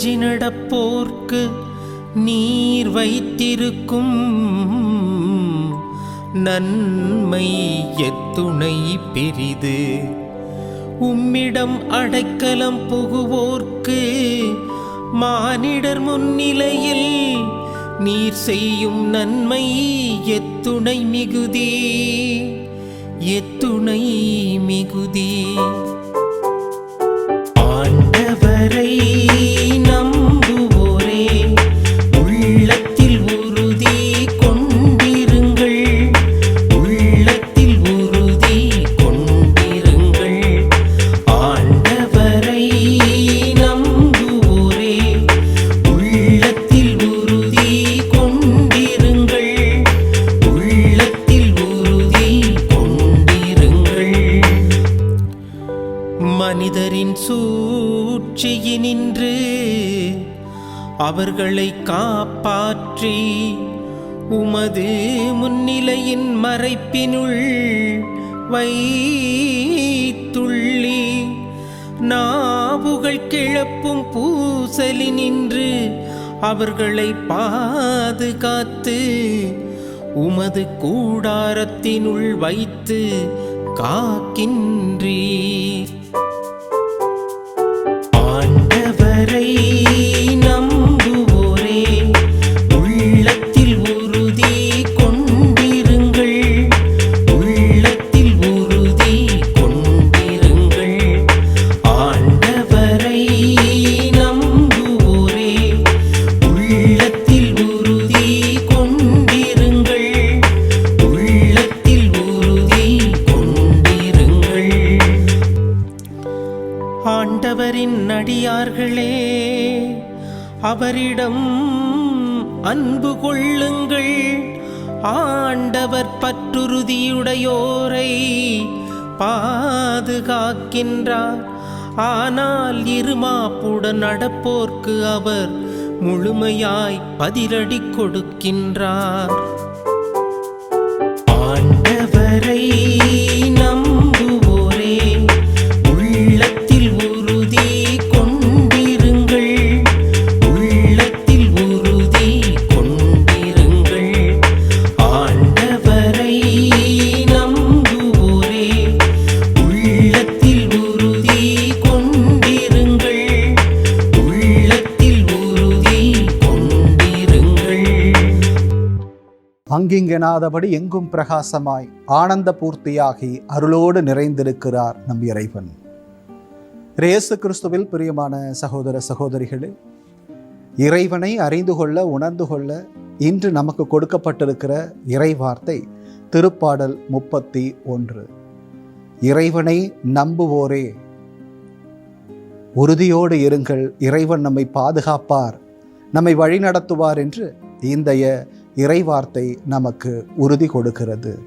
அஞ்சி நடப்போர்க்கு நீர் வைத்திருக்கும் நன்மை எத்துணை பெரிது. உம்மிடம் அடைக்கலம் புகுவோர்க்கு மானிடர் முன்னிலையில் நீர் செய்யும் நன்மை எத்துணை மிகுதி. எத்துணை மிகுதி. அவர்களை காப்பாற்றி உமது முன்னிலையின் மறைப்பினுள் வைத்துள்ளி நாவுகள் கிளப்பும் பூசலினின்று அவர்களை பாதுகாத்து உமது கூடாரத்தினுள் வைத்து காக்கின்றீர். அடியார்களே அவரிடம் அன்பு கொள்ளுங்கள். ஆண்டவர் பற்றுறுதியுடையோரை பாதுகாக்கின்றார். ஆனால் இருமாப்புடன் நடப்போர்க்கு அவர் முழுமையாய் பதிலடி கொடுக்கின்றார். எங்கிங்கெனாதபடி எங்கும் பிரகாசமாய் ஆனந்த பூர்த்தியாகி அருளோடு நிறைந்திருக்கிறார் நம் இறைவன். இயேசு கிறிஸ்துவில் பிரியமான சகோதர சகோதரிகளே இறைவனை அறிந்து கொள்ள உணர்ந்து கொள்ள இன்று நமக்கு கொடுக்கப்பட்டிருக்கிற இறைவார்த்தை திருப்பாடல் முப்பத்தி ஒன்று. இறைவனை நம்புவோரே உறுதியோடு இருங்கள். இறைவன் நம்மை பாதுகாப்பார் நம்மை வழிநடத்துவார் என்று இந்தைய இறைவார்த்தை நமக்கு உறுதி கொடுக்கிறது.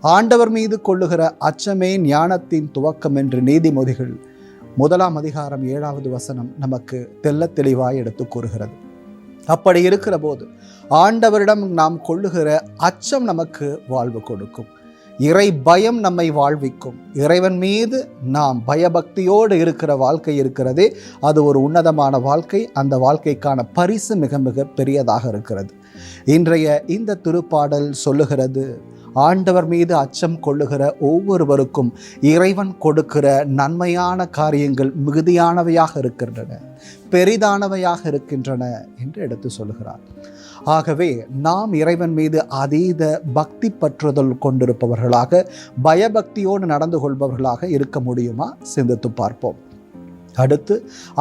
ஆண்டவர் மீது கொள்ளுகிற அச்சமே ஞானத்தின் துவக்கம் என்று நீதிமொழிகள் முதலாம் அதிகாரம் ஏழாவது வசனம் நமக்கு தெள்ளத் தெளிவாய் எடுத்து கூறுகிறது. அப்படி இருக்கிற போது ஆண்டவரிடம் நாம் கொள்ளுகிற அச்சம் நமக்கு வாழ்வு கொடுக்கும். இறை பயம் நம்மை வாழ்விக்கும். இறைவன் மீது நாம் பயபக்தியோடு இருக்கிற வாழ்க்கை இருக்கிறதே அது ஒரு உன்னதமான வாழ்க்கை. அந்த வாழ்க்கைக்கான பரிசு மிக மிக பெரியதாக இருக்கிறது. இன்றைய இந்த திருப்பாடல் சொல்லுகிறது ஆண்டவர் மீது அச்சம் கொள்ளுகிற ஒவ்வொருவருக்கும் இறைவன் கொடுக்கிற நன்மையான காரியங்கள் மிகுதியானவையாக இருக்கின்றன பெரிதானவையாக இருக்கின்றன என்று எடுத்து சொல்லுகிறார். ஆகவே நாம் இறைவன் மீது அதீத பக்தி பற்றுதல் கொண்டிருப்பவர்களாக பயபக்தியோடு நடந்து கொள்பவர்களாக இருக்க முடியுமா? சிந்தித்து பார்ப்போம். அடுத்து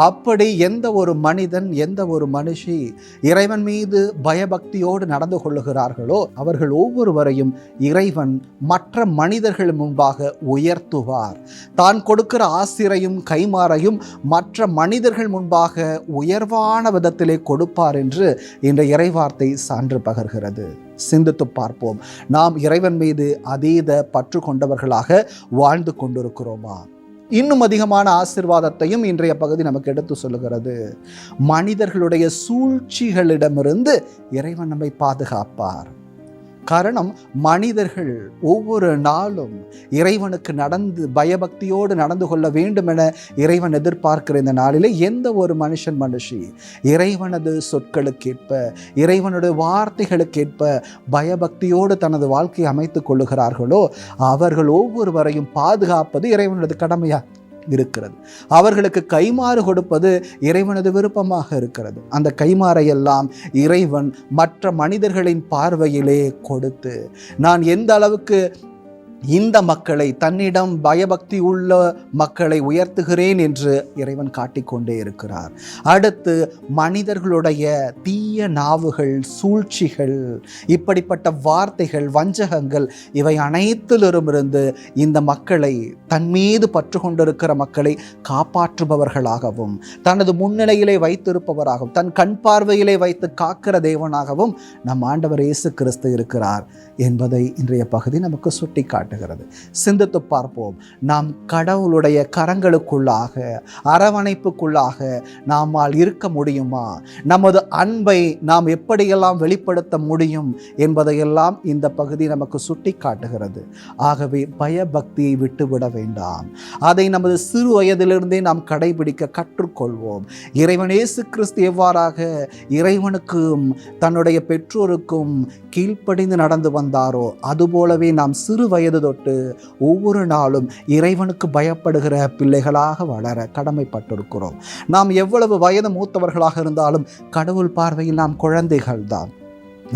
அப்படி எந்த ஒரு மனிதன் எந்த ஒரு மனுஷி இறைவன் மீது பயபக்தியோடு நடந்து கொள்ளுகிறார்களோ அவர்கள் ஒவ்வொருவரையும் இறைவன் மற்ற மனிதர்கள் முன்பாக உயர்த்துவார். தான் கொடுக்கிற ஆசிரையும் கைமாறையும் மற்ற மனிதர்கள் முன்பாக உயர்வான விதத்திலே கொடுப்பார் என்று இந்த இறைவார்த்தை சான்று பகர்கிறது. சிந்தித்து பார்ப்போம். நாம் இறைவன் மீது அதீத பற்று கொண்டவர்களாக வாழ்ந்து கொண்டிருக்கிறோமா? இன்னும் அதிகமான ஆசிர்வாதத்தையும் இன்றைய பகுதி நமக்கு எடுத்து சொல்லுகிறது. மனிதர்களுடைய சூழ்ச்சிகளிடமிருந்து இறைவன் நம்மை பாதுகாப்பார். காரணம் மனிதர்கள் ஒவ்வொரு நாளும் இறைவனுக்கு நடந்து பயபக்தியோடு நடந்து கொள்ள வேண்டும் என இறைவன் எதிர்பார்க்கிற இந்த நாளிலே எந்த ஒரு மனுஷன் மனுஷி இறைவனது சொற்களுக்கேற்ப இறைவனுடைய வார்த்தைகளுக்கேற்ப பயபக்தியோடு தனது வாழ்க்கையை அமைத்துக் கொள்ளுகிறார்களோ அவர்கள் ஒவ்வொருவரையும் பாதுகாப்பது இறைவனது கடமையா? இருக்கிறது. அவர்களுக்கு கைமாறு கொடுப்பது இறைவனது விருப்பமாக இருக்கிறது. அந்த கைமாறையெல்லாம் இறைவன் மற்ற மனிதர்களின் பார்வையிலே கொடுத்து நான் எந்த அளவுக்கு இந்த மக்களை தன்னிடம் பயபக்தி உள்ள மக்களை உயர்த்துகிறேன் என்று இறைவன் காட்டிக்கொண்டே இருக்கிறார். அடுத்து மனிதர்களுடைய தீய நாவுகள் சூழ்ச்சிகள் இப்படிப்பட்ட வார்த்தைகள் வஞ்சகங்கள் இவை அனைத்திலிருமிருந்து இந்த மக்களை தன் மீது பற்று கொண்டிருக்கிற மக்களை காப்பாற்றுபவர்களாகவும் தனது முன்னிலையிலே வைத்திருப்பவராகவும் தன் கண் பார்வையிலே வைத்து காக்கிற தேவனாகவும் நம் ஆண்டவர் இயேசு கிறிஸ்து இருக்கிறார் என்பதை இன்றைய பகுதி நமக்கு சுட்டி காட்டுகிறது. சிந்தித்து பார்ப்போம். நாம் கடவுளுடைய கரங்களுக்குள்ளாக அரவணைப்புக்குள்ளாக நாமால் இருக்க முடியுமா? நமது அன்பை நாம் எப்படியெல்லாம் வெளிப்படுத்த முடியும் என்பதையெல்லாம் இந்த பகுதி நமக்கு சுட்டி காட்டுகிறது ஆகவே பயபக்தியை விட்டுவிட வேண்டாம். அதை நமது சிறு வயதிலிருந்தே நாம் கடைபிடிக்க கற்றுக்கொள்வோம். இறைவன் இயேசு கிறிஸ்து எவ்வாறாக இறைவனுக்கும் தன்னுடைய பெற்றோருக்கும் கீழ்ப்படிந்து நடந்து வந்தாரோ அதுபோலவே நாம் சிறு வயது தொட்டு ஒவ்வொரு நாளும் இறைவனுக்கு பயப்படுகிற பிள்ளைகளாக வளர கடமைப்பட்டிருக்கிறோம். நாம் எவ்வளவு வயது மூத்தவர்களாக இருந்தாலும் கடவுள் பார்வையில் நாம் குழந்தைகள்தான்.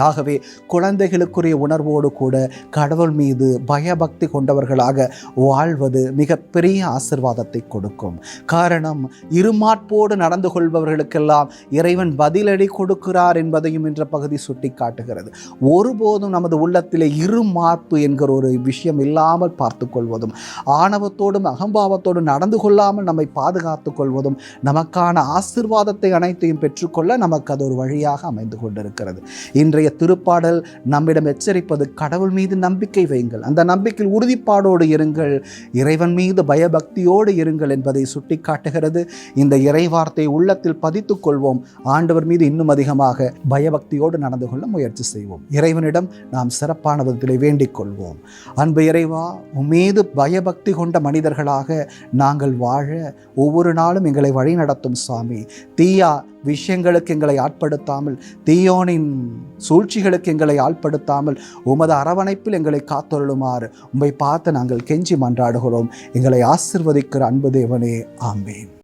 ஆகவே குழந்தைகளுக்குரிய உணர்வோடு கூட கடவுள் மீது பயபக்தி கொண்டவர்களாக வாழ்வது மிகப்பெரிய ஆசிர்வாதத்தை கொடுக்கும். காரணம் இருமாட்போடு நடந்து கொள்பவர்களுக்கெல்லாம் இறைவன் பதிலடி கொடுக்கிறார் என்பதையும் என்ற பகுதி சுட்டி காட்டுகிறது ஒருபோதும் நமது உள்ளத்திலே இருமார்ப்பு என்கிற ஒரு விஷயம் இல்லாமல் பார்த்து கொள்வதும் ஆணவத்தோடும் அகம்பாவத்தோடும் நடந்து கொள்ளாமல் நம்மை பாதுகாத்து கொள்வதும் நமக்கான ஆசிர்வாதத்தை அனைத்தையும் பெற்றுக்கொள்ள நமக்கு அது ஒரு வழியாக அமைந்து கொண்டிருக்கிறது. இன்று இன்றைய திருப்பாடல் நம்மிடம் எச்சரிப்பது கடவுள் மீது நம்பிக்கை வையுங்கள். அந்த நம்பிக்கையில் உறுதிப்பாடோடு இருங்கள். இறைவன் மீது பயபக்தியோடு இருங்கள் என்பதை சுட்டிக்காட்டுகிறது. இந்த இறைவார்த்தை உள்ளத்தில் பதித்துக் கொள்வோம். ஆண்டவர் மீது இன்னும் அதிகமாக பயபக்தியோடு நடந்து கொள்ள முயற்சி செய்வோம். இறைவனிடம் நாம் சிறப்பான விதத்திலே வேண்டிக் கொள்வோம். அன்பு இறைவா உம்மீது பயபக்தி கொண்ட மனிதர்களாக நாங்கள் வாழ ஒவ்வொரு நாளும் எங்களை வழிநடத்தும் சுவாமி தீயா விஷயங்களுக்கு எங்களை ஆட்படுத்தாமல் தீயோனின் சூழ்ச்சிகளுக்கு எங்களை ஆட்படுத்தாமல் உமது அரவணைப்பில் எங்களை காத்தொருளுமாறு உம்மை பார்த்து நாங்கள் கெஞ்சி மன்றாடுகிறோம். எங்களை ஆசிர்வதிக்கிற அன்பு தேவனே. ஆம்பேன்